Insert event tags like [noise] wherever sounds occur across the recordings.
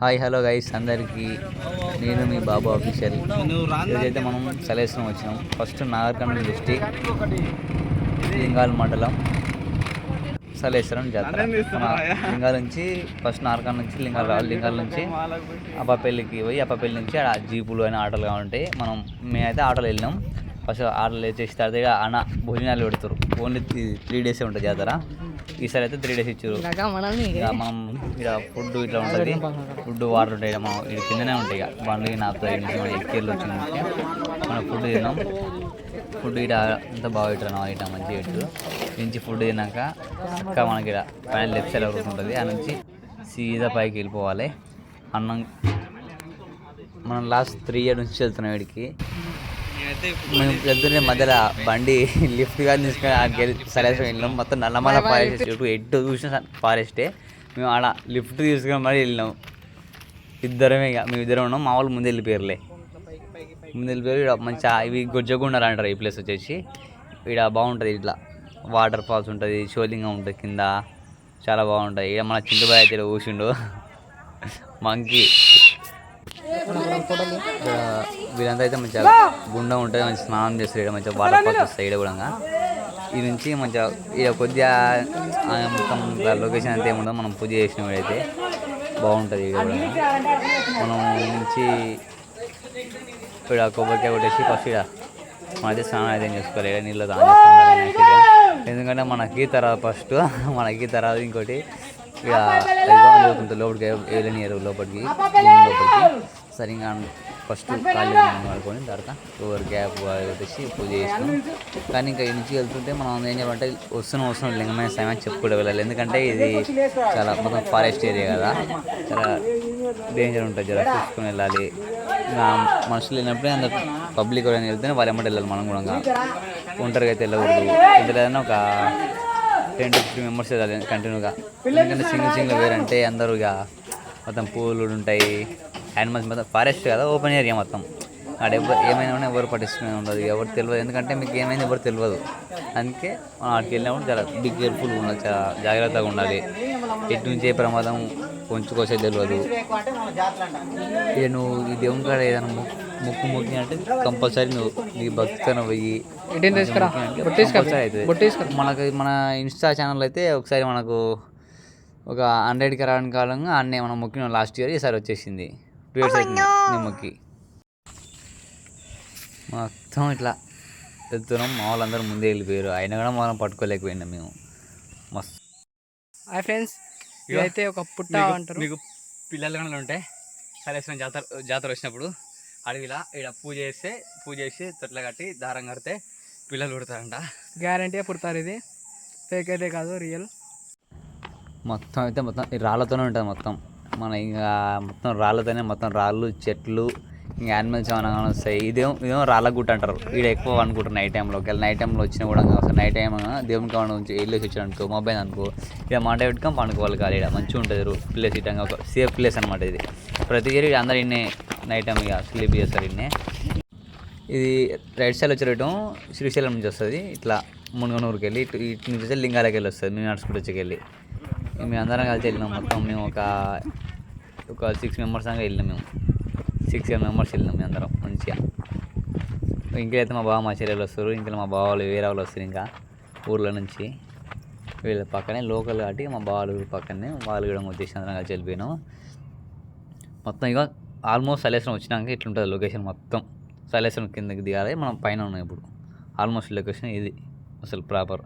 Hi hello guys అందరికీ నేను మీ బాబా official ఈరోజైతే మనం సలేశ్వరం వచ్చినాం. ఫస్ట్ నాగర్కర్నూలు డిస్టిక్ లింగాల మండలం. సలేశ్వరం జాతర. మన లింగాల నుంచి ఫస్ట్ నాగర్కర్ణ నుంచి లింగాల లింగాల నుంచి అప్పపల్లికి పోయి అప్పపల్లి నుంచి ఆడ జీపులు అని ఆటోలు కావాలంటే మనం మేమైతే ఆటోలో వెళ్ళినాం. ఫస్ట్ ఆటోలు వేసేసి తర్వాత అన్న భోజనాలు పెడతారు ఓన్లీ త్రీ డేసే ఉంటుంది జాతర. ఈసారి అయితే త్రీ డేస్ ఇచ్చారు. మనం ఇక ఫుడ్ ఇట్లా ఉంటుంది. ఫుడ్ వాటర్ ఉంటాయి మనం ఇది కిందనే ఉంటాయి ఇక. బండ్లు మన ఎక్కేళ్ళు వచ్చింది మనం ఫుడ్ తిన్నాం. ఫుడ్ ఇట అంత బాగా ఇట్లా ఇట మంచిగా ఇట్టు నుంచి ఫుడ్ తిన్నాక ఇంకా మనకి ఇక పైన లెఫ్ట్ సైడ్ ఒకటి ఉంటుంది. ఆ నుంచి సీదా పైకి వెళ్ళిపోవాలి. అన్నం మనం లాస్ట్ త్రీ ఇయర్ నుంచి వెళ్తున్నాం వీడికి మేము వెళ్తుంటే మధ్యలో బండి లిఫ్ట్ కానీ తీసుకొని ఆడికి వెళ్ళి సరేసం వెళ్ళినాం. మొత్తం నల్లమల ఫారెస్ట్ చుట్టూ ఎటు చూసిన ఫారెస్టే. మేము ఆడ లిఫ్ట్ తీసుకొని మరీ వెళ్ళినాం. ఇద్దరమే ఇక మేము ఇద్దరం ఉన్నాం. మా వాళ్ళు ముందు వెళ్ళిపోయారులే. ముందు వెళ్ళిపోయారు. ఇక్కడ మంచిగా ఇవి గొజ్జగుండాలు అంటారు ఈ ప్లేస్ వచ్చేసి. ఇక్కడ బాగుంటుంది ఇట్లా. వాటర్ ఫాల్స్ ఉంటుంది షోలింగా ఉంటుంది కింద. చాలా బాగుంటుంది. ఇక్కడ మన చింతబాయ్ అయితే కూర్చుండు [laughs] మంకీ. వీళ్ళంతా అయితే మంచిగా గుండం ఉంటుంది మంచి స్నానం చేస్తారు ఇక్కడ మంచిగా వాటర్ ఫాల్స్ వస్తాయి ఇక్కడ కూడా. ఈ నుంచి మంచిగా ఇక్కడ కొద్దిగా ఆ మొత్తం లొకేషన్ అంతా ఏముందో మనం పూజ చేసిన అయితే బాగుంటుంది ఇక్కడ కూడా. మనం నుంచి ఇక్కడ కొబ్బరికాయ కొట్టేసి ఫస్ట్ ఇక్కడ మనైతే స్నానం అయితే చేసుకోవాలి ఇక్కడ నీళ్ళు తాను ఎందుకంటే మనకి తర్వాత ఫస్ట్ మనకి తర్వాత ఇంకోటి ఇక లోపలికి లోపలికి వెళ్ళనియరు లోపలికి లోపలికి. సరిగా ఫస్ట్ ఖాళీ పడుకొని తర్వాత ఓవర్ గ్యాప్ వచ్చేసి పూజ చేసినాం కానీ ఇంకా ఈ నుంచి వెళ్తుంటే మనం ఏం చేయాలంటే వస్తున్నాం వస్తున్నాం లింగమైన సమయం అని చెప్పుకుంటూ వెళ్ళాలి. ఎందుకంటే ఇది చాలా మొత్తం ఫారెస్ట్ ఏరియా కదా. చాలా డేంజర్ ఉంటుంది జర చూసుకొని వెళ్ళాలి. ఇంకా మనుషులు వెళ్ళినప్పుడే అందరు పబ్లిక్ ఎవరైనా వెళ్తేనే వాళ్ళు ఎమ్మటి వెళ్ళాలి మనం కూడా ఒంటరిగా అయితే వెళ్ళకూడదు. ఇద్దరు ఏదైనా ఒక టెన్ టు ఫిఫ్టీ మెంబర్స్ వెళ్ళాలి కంటిన్యూగా ఎందుకంటే సింగిల్ సింగిల్ వేరంటే అందరూ ఇక మొత్తం పూలు ఉంటాయి యానిమల్స్ మొత్తం ఫారెస్ట్ కదా ఓపెన్ ఏరియా మొత్తం. అక్కడ ఎవరు ఏమైనా ఉన్నా ఎవరు పట్టించుకునే ఉండదు ఎవరు తెలియదు. ఎందుకంటే మీకు ఏమైంది ఎవరు తెలియదు. అందుకే మనం అక్కడికి వెళ్ళినప్పుడు చాలా బిగ్ కేర్ఫుల్ ఉండాలి చాలా జాగ్రత్తగా ఉండాలి. ఎటు నుంచి ఏ ప్రమాదం కొంచుకోసే తెలియదు. ఇక నువ్వు ఈ దేవుని కాడ ఏదైనా మొక్కు మొక్కు మొక్కి అంటే కంపల్సరీ నువ్వు నీ భక్తితో పోయి అవుతుంది. మనకి మన ఇన్స్టా ఛానల్ అయితే ఒకసారి మనకు ఒక హండ్రెడ్కి రావడానికి కాలంగా అన్నే మనం మొక్కిన లాస్ట్ ఇయర్ ఈసారి వచ్చేసింది. అవుతుంది నేను మొక్కి మొత్తం ఇట్లా వెళ్తున్నాం మా వాళ్ళందరూ ముందే వెళ్ళిపోయారు. అయినా కూడా మనం పట్టుకోలేకపోయినాం మేము. మస్తు. హాయ్ ఫ్రెండ్స్ ఇదైతే ఒక పుట్ట అంటారు. మీకు పిల్లలు కనుక ఉంటే సరేసిన జాతర జాతర వచ్చినప్పుడు అడవిలా ఇక్కడ పూజ చేస్తే పూజ చేసి తొట్ల కట్టి దారం కడితే పిల్లలు పుడతారంట. గ్యారంటీ పుడతారు ఇది. ఫేక్ అయితే కాదు రియల్ మొత్తం అయితే మొత్తం ఈ రాళ్ళతోనే ఉంటుంది మొత్తం. మన ఇంకా మొత్తం రాళ్ళతోనే మొత్తం రాళ్ళు చెట్లు ఇంకా యానిమల్స్ ఏమైనా కానీ వస్తాయి. ఇదేమో ఇదేమో రాళ్ళ గుట్ట అంటారు. ఇక్కడ ఎక్కువ అనుకుంటారు నైట్ టైంలో ఒకవేళ నైట్ టైంలో వచ్చినా కూడా అసలు నైట్ టైం దేవునికి కావాలి నుంచి వెళ్ళేసి వచ్చాడు అనుకో మొబైల్ అనుకో ఇక మాట పెట్టుకొని పండుకోవాలి కాదు ఇక్కడ మంచిగా ఉంటుంది రూ ప్లేస్ ఇటంగా ఒక సేఫ్ ప్లేస్ అనమాట ఇది. ప్రతి ఇయర్ అందరు ఇన్నే నైట్ టైం ఇక స్లీప్ చేస్తారు ఇన్నే ఇది రైట్ సైడ్ వచ్చేటం శ్రీశైలం నుంచి వస్తుంది. ఇట్లా మునుగనూరుకి వెళ్ళి ఇటు ఇటు నుంచి లింగాలకి వెళ్ళి వస్తుంది. మేము నడుచుకుంటూ వచ్చి మేము అందరం కలిసి వెళ్ళినాం. మొత్తం మేము ఒక ఒక సిక్స్ మెంబర్స్ దాకా వెళ్ళినాం మేము. సిక్స్ సెవెన్ మెంబర్స్ వెళ్ళినాం మేము అందరం మంచిగా. ఇంకైతే మా బావ మా చెల్లెలు వస్తారు. ఇంకా మా బావాలు వేరే వాళ్ళు వస్తారు ఇంకా ఊర్లో నుంచి. వీళ్ళ పక్కనే లోకల్ కాబట్టి మా బావాలు పక్కనే వాళ్ళు కూడా వచ్చేసి అందరం కలిసి వెళ్ళిపోయినాం. మొత్తం ఇక ఆల్మోస్ట్ సలేశ్వరం వచ్చినాక ఇట్లుంటుంది లొకేషన్ మొత్తం. సలేశ్వరం కిందకి దిగాలి. మనం పైన ఉన్నాం ఇప్పుడు. ఆల్మోస్ట్ లొకేషన్ ఇది. అసలు ప్రాపర్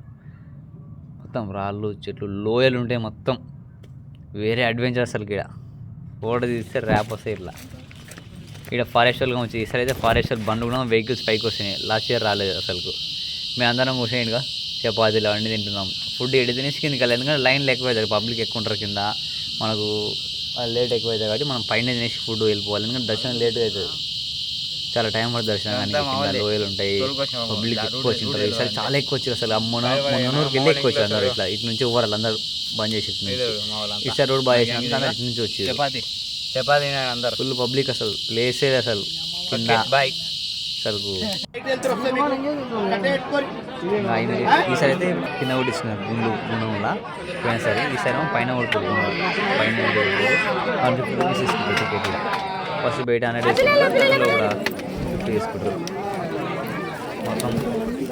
మొత్తం రాళ్ళు చెట్లు లోయలు ఉంటాయి మొత్తం వేరే అడ్వెంచర్ అసలు ఇక్కడ ఓడ తీస్తే ర్యాప్ వస్తాయి ఇట్లా ఇక్కడ ఫారెస్టర్గా వచ్చి ఈసారి అయితే ఫారెస్టర్ బండ్లు కూడా వెహికల్స్ పైకి వస్తున్నాయి. లాస్ట్ ఇయర్ రాలేదు అసలుకు. మేము అందరం కూర్చొనిగా చపాతీలు అవన్నీ తింటున్నాం. ఫుడ్ ఎడి తినేసి కింద వెళ్ళాలి. ఎందుకంటే లైన్లు ఎక్కువ అవుతుంది పబ్లిక్ ఎక్కువ ఉంటారు కింద. మనకు లేట్ ఎక్కువ అవుతుంది కాబట్టి మనం పైన తినేసి ఫుడ్ వెళ్ళిపోవాలి. ఎందుకంటే దర్శనం లేట్ అవుతుంది. చాలా టైం పడుతుంది దర్శనం లోయలు ఉంటాయి పబ్లిక్ ఎక్కువ వచ్చింటారు ఈసారి చాలా ఎక్కువ వచ్చారు అసలు. అమ్మన మొన్నూరుకి వెళ్ళి ఎక్కువ వచ్చారు అందరూ ఇట్లా. ఇటు నుంచి ఓవరాల్ అందరూ బంద్ చేసి. ఈసారి రోడ్ బాగా అందరూ ఇటు నుంచి వచ్చి చపాతి. చపాతి అందరు. ఫుల్ పబ్లిక్ అసలు. ప్లేసే అసలు. కింద. బాయ్. అసలు ఈసారి అయితే కింద కొట్టించినారు గుండు గుండు పోయిన సరే. ఈసారి పైన కొడుతుంది పైన రూపీస్ టికెట్ ఫస్ట్ బయట హండ్రెడ్ అందులో కూడా ఫిఫ్టీ చేసుకుంటారు మొత్తం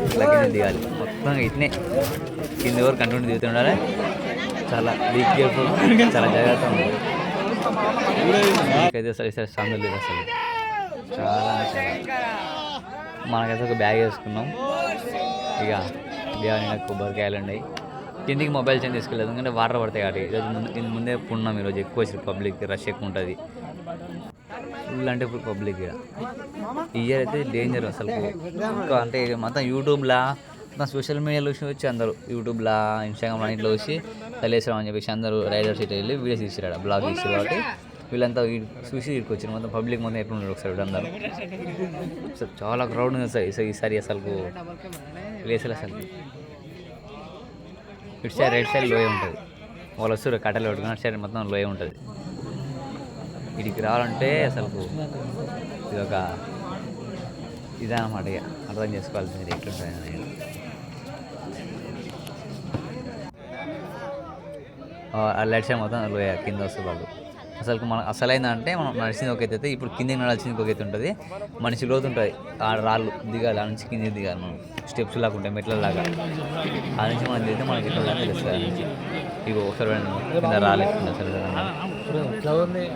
ఇట్లా దిగాలి. మొత్తం ఇట్నే కింద వరకు కంటిన్యూ దిగుతూ ఉండాలి చాలా బీ కేర్ఫుల్ చాలా జాగ్రత్తగా ఉంది అయితే అసలు సరే సందులు లేదు అసలు. చాలా మనకైతే ఒక బ్యాగ్ వేసుకున్నాం. ఇక బ్యాగ్ కొబ్బరికాయలు ఉన్నాయి కిందికి మొబైల్ చేంజ్ తీసుకెళ్ళదు ఎందుకంటే వాటర్ పడతాయి కాబట్టి. ఈరోజు ముందు ముందే పున్నాం ఈరోజు ఎక్కువ వచ్చి పబ్లిక్ రష్ ఎక్కువ ఉంటుంది. ఫుల్ అంటే ఫుల్ పబ్లిక్ ఇక్కడ ఇయర్ అయితే డేంజర్ అసలు అంటే మొత్తం యూట్యూబ్లా మొత్తం సోషల్ మీడియాలో చూసి వచ్చి అందరూ యూట్యూబ్లా ఇన్స్టాగ్రామ్ ఇంట్లో వచ్చి తలేసాం అని చెప్పేసి అందరూ రైడర్ సీట్ వెళ్ళి వీడియోస్ తీసిరాడు బ్లాగ్ తీసారు కాబట్టి వీళ్ళంతా చూసి ఇక్కడికి వచ్చారు మొత్తం పబ్లిక్ మొత్తం ఎట్లున్నారు ఒకసారి వీడు అందరూ చాలా క్రౌడ్ ఉంది సార్. ఈసారి ఈసారి అసలు ప్లేసులు అసలు. ఇటు సైడ్ రైట్ సైడ్ లోయ ఉంటుంది. వాళ్ళు వస్తారు కట్టెలు పెట్టుకుని అటు సైడ్ మొత్తం లోయ ఉంటుంది. వీడికి రావాలంటే అసలు ఇది ఒక ఇదనమాట ఇక. అర్థం చేసుకోవాల్సింది ఎట్లుంటుంది అనేది. లైట్స్ మొత్తం కింద వస్తుంది వాళ్ళు అసలు మన అసలైందంటే మనం నడిచింది ఒక అయితే ఇప్పుడు కిందకి నడాల్సింది ఒక అయితే ఉంటుంది. మనిషి లోతు ఉంటుంది. ఆ రాళ్ళు దిగాలి ఆ నుంచి కిందకి దిగాలి మనం. స్టెప్స్ లాగా ఉంటాయి మెట్ల లాగా ఆ నుంచి మనం దిగితే మనకి ఎట్లా తెలుస్తుంది. ఆ ఒకసారి కింద రాలేదు అసలు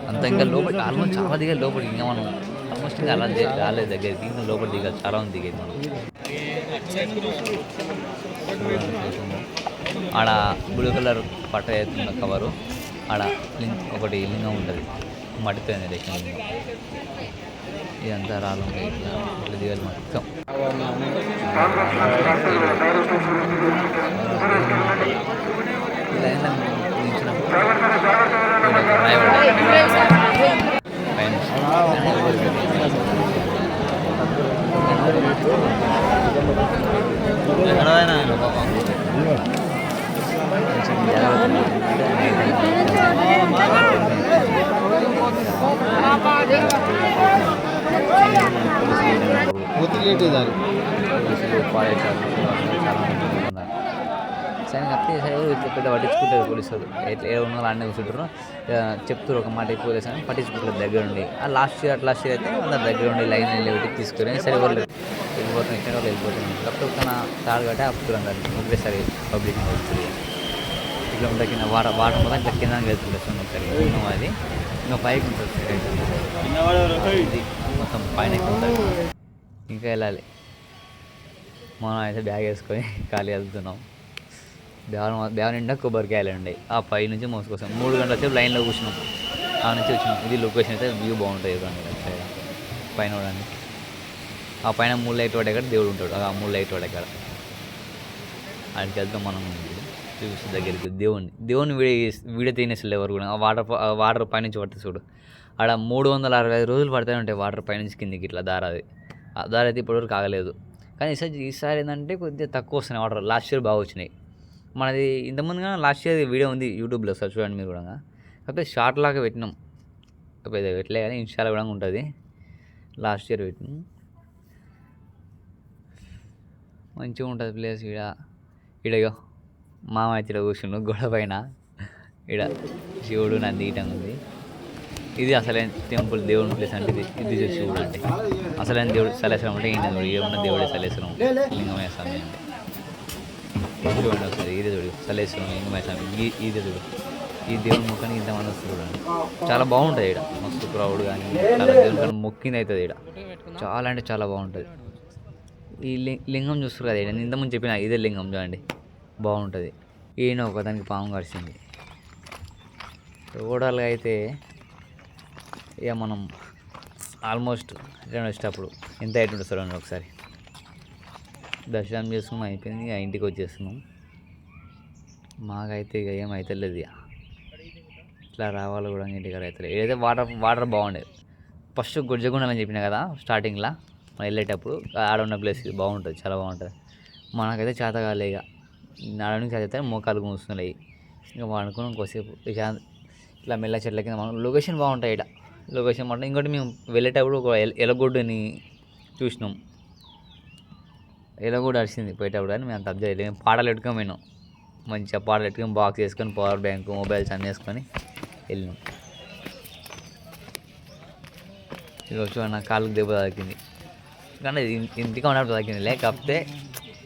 అంత ఇంకా లోపల ఆల్మోస్ట్ చాలా దిగాలి లోపలికి ఇంకా మనం ఆల్మోస్ట్ ఇంకా అలా రాలేదు దగ్గరికి ఇంకా లోపల దిగాలి చాలా ఉంది దిగేది మనం. ఆడ బ్లూ కలర్ పట్ట వేస్తున్న కవరు ఆడ లింగ్ ఒకటి లింగం ఉంటుంది మట్టితో అనేది లింగం. ఇదంతా రాళ్ళు ఇట్లా దిగాలి మొత్తం. లైన్లో నిల్చున్నప్పుడు ఇక్కడ రాయబడ్డాయి. పైన ఎక్కడైనా పాపం కొంచెం పోలీసులు పాలేశారు చాలా మంది అప్లై చేశారు ఇట్లా పెద్ద పట్టించుకుంటారు పోలీసులు. ఎట్లా ఏ ఉన్నారో అన్నీ కూర్చుంటారు. చెప్తారు ఒక మాట ఎక్కువ వేసాను పట్టించుకుంటారు దగ్గర ఉండి. ఆ లాస్ట్ ఇయర్ అట్లా లాస్ట్ ఇయర్ అయితే అందరు దగ్గర ఉండి లైన్ వెళ్ళి తీసుకుని సరే వాళ్ళు వెళ్ళిపోతున్నాం ఇక్కడ వాళ్ళు వెళ్ళిపోతున్నాం అప్పుడు తన తాడు కట్టే అప్పుడు అందరినీ ఒకేసారి పబ్లిక్ వస్తుంది ఇట్లా ఉంటుంది కింద వాడ వాటర్ మొత్తం ఇట్లా కింద వెళ్తుంది సో ఒకసారి ఉన్నాం అది ఇంకా పైకి ఉంటుంది మొత్తం పైన ఇంకా వెళ్ళాలి. మనం అయితే బ్యాగ్ వేసుకొని ఖాళీ వెళ్తున్నాం. బ్యాగ్ బ్యాగ్ నిండా కొబ్బరికాయలు ఉన్నాయి ఆ పై నుంచి మోసుకొస్తాం. మూడు గంటల సేపు లైన్లో కూర్చున్నాం. ఆ నుంచి వచ్చినాం. ఇది లొకేషన్ అయితే వ్యూ బాగుంటుంది సైడ్ పైన చూడండి. ఆ పైన మూడు లైట్ వాడే కాడ దేవుడు ఉంటాడు. ఆ మూడు లైట్ వాడే కాడ. అక్కడికి వెళ్తాం మనం. చూసి దగ్గరికి. దేవుణ్ణి. దేవుని వీడియో వీడియో తీనేసలు ఎవరు కూడా. ఆ వాటర్ వాటర్ పైనుంచి పడుతుంది చూడు. ఆడ మూడు వందల అరవై ఐదు రోజులు పడుతూనే ఉంటాయి వాటర్ పైనుంచి కిందికి ఇట్లా దారాది ఆ దారి అయితే ఇప్పటివరకు ఆగలేదు. కానీ ఈసారి ఈసారి ఏంటంటే కొద్దిగా తక్కువ వస్తున్నాయి వాటర్. లాస్ట్ ఇయర్ బాగా వచ్చినాయి. మనది ఇంతకుముందుగా లాస్ట్ ఇయర్ వీడియో ఉంది యూట్యూబ్లో సార్ చూడండి మీరు కూడా. కాకపోతే షార్ట్ లాగా పెట్టినాం. కాకపోతే పెట్టలే కానీ ఇన్స్టాలో కూడా ఉంటుంది. లాస్ట్ ఇయర్ పెట్టినాం. మంచిగా ఉంటుంది ప్లేస్ ఇక్కడ ఇడగో మామ అయితే కూర్చుండు గొడవ పైన. ఇక్కడ శివుడు నంది ఇటం ఉంది. ఇది అసలైన టెంపుల్ దేవుని ప్లేస్ అంటే ఇది. ఇది చూసి శివుడు అంటే అసలైన దేవుడు సలేశ్వరం అంటే ఈయన చూడు ఏమన్నా దేవుడే సలేశ్వరం లింగమయ్య స్వామి అంటే. చూడండి ఒకసారి ఇదే చూడు. సలేశ్వరం లింగమయ్య స్వామి ఈ ఇదే చూడు. ఈ దేవుని ముఖానికి ఇంతమంది వస్తుంది చూడండి చాలా బాగుంటుంది ఇక్కడ మస్తు క్రౌడ్ కానీ చాలా దేవుని కానీ మొక్కింది అవుతుంది ఇక్కడ చాలా అంటే చాలా బాగుంటుంది. ఈ లింగం చూస్తారు కదా నేను ఇంతకుముందు చెప్పిన ఇదే లింగం చూడండి. బాగుంటుంది. ఈయన ఒకదానికి పాము కరిచింది ఓవరాల్గా అయితే ఇక మనం ఆల్మోస్ట్ రిటర్న్ వచ్చేటప్పుడు ఎంత అయితే ఉంటుంది ఒకసారి. దర్శనం చేసుకుని అయిపోయింది. ఇక ఇంటికి వచ్చేస్తున్నాం. మాకైతే ఇక ఏం అవుతలేదు ఇక. ఇట్లా రావాలి కూడా ఇంటికి అవుతలేదు ఏదైతే వాటర్ వాటర్ బాగుండేది. ఫస్ట్ గుజ్జగుండం చెప్పిన కదా స్టార్టింగ్లో మనం వెళ్ళేటప్పుడు ఆడ ఉన్న ప్లేస్ బాగుంటుంది చాలా బాగుంటుంది. మనకైతే చేత కాలే ఇక. ఆడ నుంచి చదివితే మోకాలు కూస్తున్నాయి ఇంకా అనుకున్నాం కొద్దిసేపు. ఇక ఇట్లా మెల్ల చెట్ల కింద మనం లొకేషన్ బాగుంటాయి ఇక్కడ లొకేషన్ బాగుంటుంది ఇంకోటి మేము వెళ్ళేటప్పుడు ఒక ఎల- ఎలగొడ్డుని చూసినాం. ఇలా కూడా అరిచింది పోయేటప్పుడు కానీ మేము అంత అబ్జర్వ్ చేయలేదు. మేము పాటలు పెట్టుకొని పోయినాం. మంచిగా పాటలు పెట్టుకొని బాక్స్ వేసుకొని పవర్ బ్యాంక్ మొబైల్స్ అన్నీ వేసుకొని వెళ్ళినాం. ఇది వచ్చి నా కాళ్ళకి దెబ్బ తాకింది. కానీ ఇంటికి ఉన్నప్పుడు తాకింది. లేకపోతే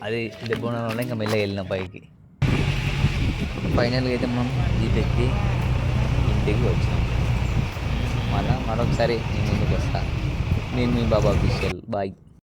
అది దెబ్బ ఉండడం వల్ల ఇంకా మెల్లగా వెళ్ళినాం పైకి. ఫైనల్గా అయితే మనం జీప్ ఎక్కి ఇంటికి వచ్చినాం. మళ్ళా మరొకసారి నేను ముందుకు వస్తాను నేను మీ బాబా అఫీషియల్. బాయ్.